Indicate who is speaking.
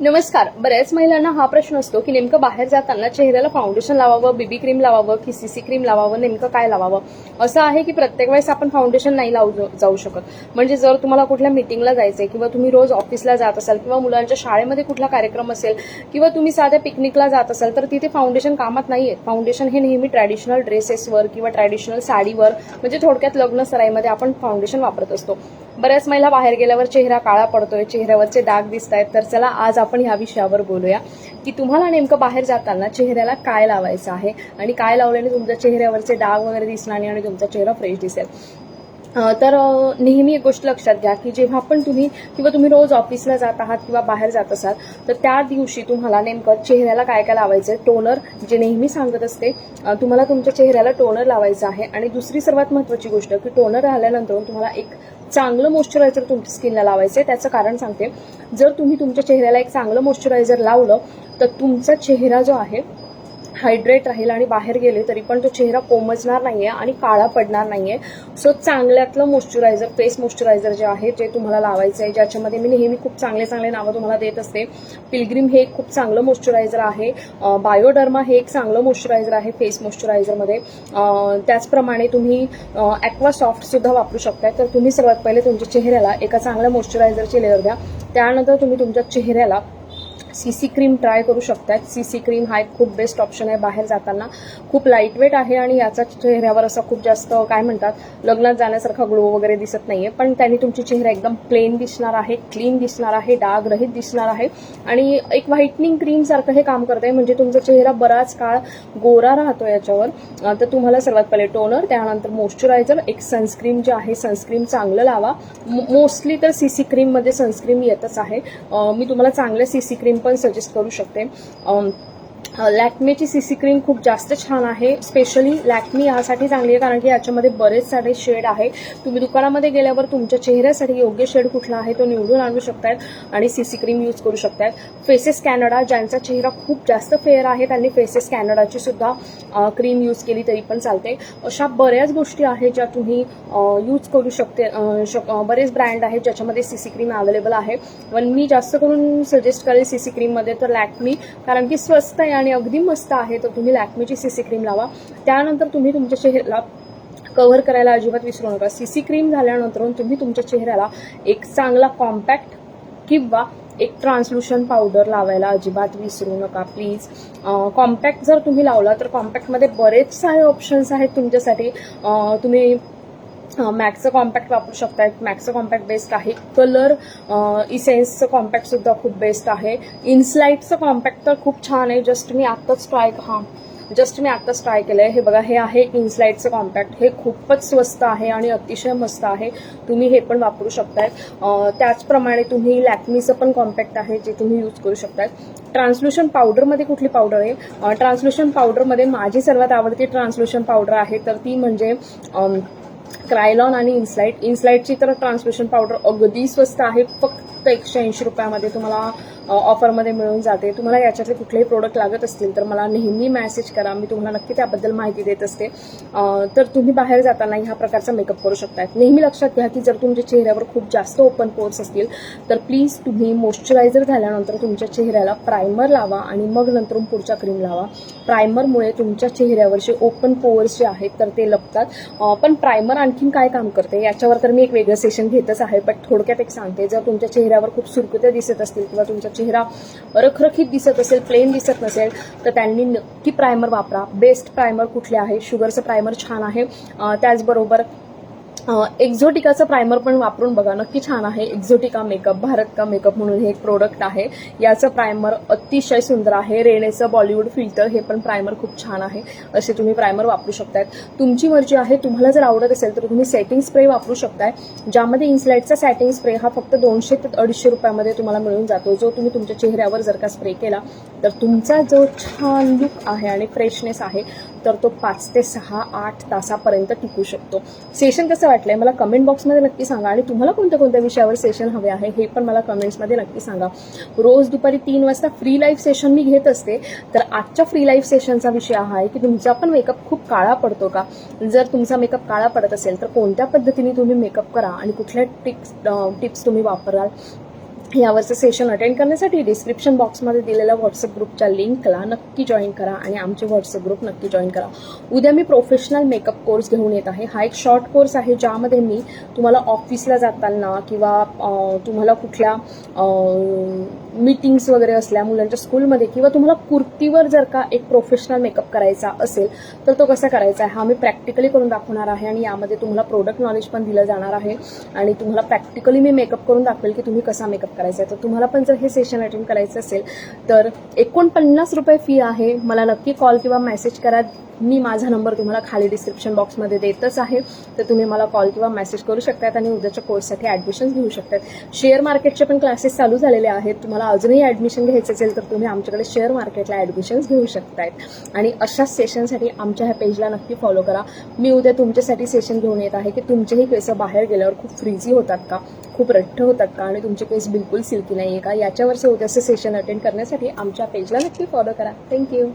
Speaker 1: नमस्कार. बऱ्याच महिलांना हा प्रश्न असतो की नेमकं बाहेर जाताना चेहऱ्याला फाउंडेशन लावावं बीबी क्रीम लावावं की सीसी क्रीम लावावं नेमकं काय लावावं? असं आहे की प्रत्येक वेळेस आपण फाउंडेशन नाही लावू जाऊ शकत. म्हणजे जर तुम्हाला कुठल्या मिटिंगला जायचंय किंवा तुम्ही रोज ऑफिसला जात असाल किंवा मुलांच्या शाळेमध्ये कुठला कार्यक्रम असेल किंवा तुम्ही साध्या पिकनिकला जात असाल तर तिथे फाउंडेशन कामात नाही आहेत फाउंडेशन हे नेहमी ट्रॅडिशनल ड्रेसेसवर किंवा ट्रॅडिशनल साडीवर म्हणजे थोडक्यात लग्न सराईमध्ये आपण फाउंडेशन वापरत असतो. बऱ्याच महिला बाहेर गेल्यावर चेहरा काळा पडतोय चेहऱ्यावरचे डाग दिसत आहेत तर चला आज आपण ह्या विषयावर बोलूया. की तुम्हाला नेमकं बाहेर जाताना चेहऱ्याला काय लावायचं आहे? आणि काय लावल्याने तुमच्या चेहऱ्यावरचे डाग वगैरे दिसणार नाही आणि तुमचा चेहरा फ्रेश दिसेल? तर नेहमी एक गोष्ट लक्षात घ्या की जेव्हा पण तुम्ही किंवा तुम्ही रोज ऑफिसला जात आहात किंवा बाहेर जात असाल तर त्या दिवशी तुम्हाला नेमकं चेहऱ्याला काय काय लावायचं आहे? टोनर जे नेहमी सांगत असते तुम्हाला तुमच्या चेहऱ्याला टोनर लावायचं आहे. आणि दुसरी सर्वात महत्वाची गोष्ट की टोनर आल्यानंतर तुम्हाला एक चांगलं मॉइश्चरायझर तुमच्या स्किनला लावायचं आहे त्याचं कारण सांगते. जर तुम्ही तुमच्या चेहऱ्याला एक चांगलं मॉइश्चरायझर लावलं तर तुमचा चेहरा जो आहे हायड्रेट राहील आणि बाहेर गेले तरी पण तो चेहरा कोमजणार आहे आणि काळा पडणार नाही आहे सो चांगल्यातलं मॉइश्चरायझर फेस मॉइश्चरायझर जे आहे ते तुम्हाला लावायचं आहे ज्याच्यामध्ये मी नेहमी खूप चांगले चांगले नावं तुम्हाला देत असते. पिलग्रीम हे एक खूप चांगलं मॉइश्चरायझर आहे. बायोडर्मा हे एक चांगलं मॉइश्चरायझर आहे फेस मॉइश्चरायझरमध्ये त्याचप्रमाणे तुम्ही ॲक्वा सॉफ्ट वापरू शकताय. तर तुम्ही सर्वात पहिले तुमच्या चेहऱ्याला एका चांगल्या मॉइश्चरायझरची लेअर द्या. त्यानंतर तुम्ही तुमच्या चेहऱ्याला सी सी क्रीम ट्राय करू शकतात सी क्रीम हा एक खूप बेस्ट ऑप्शन आहे बाहेर जाताना. खूप लाईटवेट आहे आणि याचा चेहऱ्यावर असा खूप जास्त काय म्हणतात लग्नात जाण्यासारखा ग्लो वगैरे दिसत नाहीये. पण त्याने तुमची चेहरा एकदम प्लेन दिसणार आहे क्लीन दिसणार आहे डागरहित दिसणार आहे. आणि एक व्हाईटनिंग क्रीम सारखं हे काम करत आहे म्हणजे तुमचा चेहरा बराच काळ गोरा राहतो याच्यावर. तर तुम्हाला सर्वात पहिले टोनर त्यानंतर मॉइश्चरायझर एक सनस्क्रीन जे आहे सनस्क्रीन चांगलं लावा. मोस्टली तर सी सी क्रीममध्ये सनस्क्रीन येतच आहे. मी तुम्हाला चांगल्या सी क्रीम पण सजेस्ट करू शकते. लॅक्मेची सी सी क्रीम खूप जास्त छान आहे. स्पेशली लॅक्मी यासाठी चांगली आहे कारण की याच्यामध्ये बरेच सारे शेड आहे तुम्ही दुकानामध्ये गेल्यावर तुमच्या चेहऱ्यासाठी योग्य शेड कुठला आहे तो निवडून आणू शकतात आणि सी सी क्रीम यूज करू शकतात फेसेस कॅनडा ज्यांचा चेहरा खूप जास्त फेअर आहे त्यांनी फेसेस कॅनडाची सुद्धा क्रीम यूज केली तरी पण चालते. अशा बऱ्याच गोष्टी आहेत ज्या तुम्ही यूज करू शकते शक- बरेच ब्रँड आहेत ज्याच्यामध्ये सी सी क्रीम अवेलेबल आहे. पण मी जास्त करून सजेस्ट करेल सी सी क्रीममध्ये तर लॅक्मी कारण की स्वस्त आहे आणि अगदी मस्त आहे. तर तुम्ही लॅक्मेची सी सी क्रीम लावा. त्यानंतर तुम्ही तुमच्या चेहऱ्याला कव्हर करायला अजिबात विसरू नका. सी सी क्रीम झाल्यानंतर तुम्ही तुमच्या चेहऱ्याला एक चांगला कॉम्पॅक्ट किंवा एक ट्रान्सल्युशन पावडर लावायला अजिबात विसरू नका प्लीज कॉम्पॅक्ट जर तुम्ही लावला तर कॉम्पॅक्टमध्ये बरेच सारे ऑप्शन्स आहेत तुमच्यासाठी. तुम्ही मॅक्सचं कॉम्पॅक्ट वापरू शकताय. मॅक्सचं कॉम्पॅक्ट बेस्ट आहे. कलर इसेन्सचं कॉम्पॅक्ट सुद्धा खूप बेस्ट आहे. इन्स्लाईटचं कॉम्पॅक्ट तर खूप छान आहे. जस्ट मी आत्ताच ट्राय हां जस्ट मी आत्ताच ट्राय केलं आहे हे बघा हे आहे इन्स्लाईटचं कॉम्पॅक्ट हे खूपच स्वस्त आहे आणि अतिशय मस्त आहे. तुम्ही हे पण वापरू शकताय. त्याचप्रमाणे तुम्ही लॅक्मीचं पण कॉम्पॅक्ट आहे जे तुम्ही यूज करू शकताय. ट्रान्सल्युशन पावडरमध्ये कुठली पावडर आहे? ट्रान्सल्युशन पावडरमध्ये माझी सर्वात आवडती ट्रान्सल्युशन पावडर आहे तर ती म्हणजे क्रायलॉन आणि इन्स्लाईट इन्स्लाईटची तर ट्रान्समिशन पावडर अगदी स्वस्त आहे. फक्त एकशे ऐंशी रुपयामध्ये तुम्हाला ऑफरमध्ये मिळून जाते. तुम्हाला याच्यातले कुठलेही प्रोडक्ट लागत असतील तर मला नेहमी मॅसेज करा. मी तुम्हाला नक्की त्याबद्दल माहिती देत असते. तर तुम्ही बाहेर जाताना ह्या प्रकारचा मेकअप करू शकता नेहमी लक्षात घ्या की जर तुमच्या चेहऱ्यावर खूप जास्त ओपन पोर्स असतील तर प्लीज तुम्ही मॉइश्चरायझर झाल्यानंतर तुमच्या चेहऱ्याला प्रायमर लावा आणि मग नंतर पुढच्या क्रीम लावा. प्रायमरमुळे तुमच्या चेहऱ्यावरचे ओपन पोअर्स जे आहेत तर ते लपतात. पण प्रायमर आणखीन काय काम करते? याच्यावर तर मी एक वेगळं सेशन घेतच आहे बट थोडक्यात एक सांगते. जर तुमच्या चेहऱ्यावर खूप सुरकुत्या दिसत असतील किंवा तुमच्या चेहरा रखरखीत दिसत असेल प्लेन दिसत नसेल तर त्यांनी नक्की प्रायमर वापरा. बेस्ट प्रायमर कुठले आहे? शुगरचं प्रायमर छान आहे. त्याचबरोबर एक्झोटिकाचं प्रायमर पण वापरून बघा नक्की छान आहे. एक्झोटिका मेकअप भारत का मेकअप म्हणून हे एक प्रोडक्ट आहे. याचं प्रायमर अतिशय सुंदर आहे. रेनेचं बॉलिवूड फिल्टर हे पण प्रायमर खूप छान आहे. असे तुम्ही प्रायमर वापरू शकताय तुमची मर्जी आहे. तुम्हाला जर आवडत असेल तर तुम्ही सेटिंग स्प्रे वापरू शकताय. ज्यामध्ये इन्सलाइटचा सेटिंग स्प्रे हा फक्त दोनशे ते अडीचशे रुपयामध्ये तुम्हाला मिळून जातो. जो तुम्ही तुमच्या चेहऱ्यावर जर का स्प्रे केला तर तुमचा जो छान लुक आहे आणि फ्रेशनेस आहे तर तो पाच ते सहा आठ तासापर्यंत टिकू शकतो. सेशन कसं वाटलंय? मला कमेंट बॉक्समध्ये नक्की सांगा आणि तुम्हाला कोणत्या कोणत्या विषयावर सेशन हवे आहे हे पण मला कमेंट्समध्ये नक्की सांगा. रोज दुपारी तीन वाजता फ्री लाईव्ह सेशन मी घेत असते. तर आजच्या फ्री लाईव्ह सेशनचा विषय हा आहे की तुमचा पण मेकअप खूप काळा पडतो का? जर तुमचा मेकअप काळा पडत असेल तर कोणत्या पद्धतीने तुम्ही मेकअप करा आणि कुठल्या टिप्स टिप्स तुम्ही वापराल? यावरचं सेशन अटेंड करण्यासाठी डिस्क्रिप्शन बॉक्समध्ये दिलेल्या व्हॉट्सअप ग्रुपच्या लिंकला नक्की जॉईन करा आणि आमचे व्हॉट्सअप ग्रुप नक्की जॉईन करा. उद्या मी प्रोफेशनल मेकअप कोर्स घेऊन येत आहे. हा एक शॉर्ट कोर्स आहे ज्यामध्ये मी तुम्हाला ऑफिसला जाताना किंवा तुम्हाला कुठल्या मीटिंग्स वगैरे असल्या मुलांच्या स्कूलमध्ये किंवा तुम्हाला कुर्तीवर जर का एक प्रोफेशनल मेकअप करायचा असेल तर तो कसा करायचा आहे? हा मी प्रॅक्टिकली करून दाखवणार आहे आणि यामध्ये तुम्हाला प्रोडक्ट नॉलेज पण दिलं जाणार आहे. आणि तुम्हाला प्रॅक्टिकली मी मेकअप करून दाखवेल की तुम्ही कसा मेकअप करा करायचं आहे तर तुम्हाला पण जर हे सेशन अटेंड करायचं असेल तर एकोणपन्नास रुपये फी आहे. मला नक्की कॉल किंवा मेसेज करा. मी माझा नंबर तुम्हाला खाली डिस्क्रिप्शन बॉक्समध्ये देतच आहे. तर तुम्ही मला कॉल किंवा मेसेज करू शकतात आणि उद्याच्या कोर्ससाठी ॲडमिशन घेऊ शकतात शेअर मार्केटचे पण क्लासेस चालू झालेले आहेत. तुम्हाला अजूनही ॲडमिशन घ्यायचं असेल तर तुम्ही आमच्याकडे शेअर मार्केटला ॲडमिशन्स घेऊ शकतात आणि अशाच सेशनसाठी आमच्या ह्या पेजला नक्की फॉलो करा. मी उद्या तुमच्यासाठी सेशन घेऊन येत आहे की तुमचेही केस बाहेर गेल्यावर खूप फ्रीजी होतात का? खूप रठ्ठ होतात का? आणि तुमचे केस बिलकुल सिल्की नाही आहे का? याच्यावरचं उद्याचं सेशन अटेंड करण्यासाठी आमच्या पेजला नक्की फॉलो करा. थँक्यू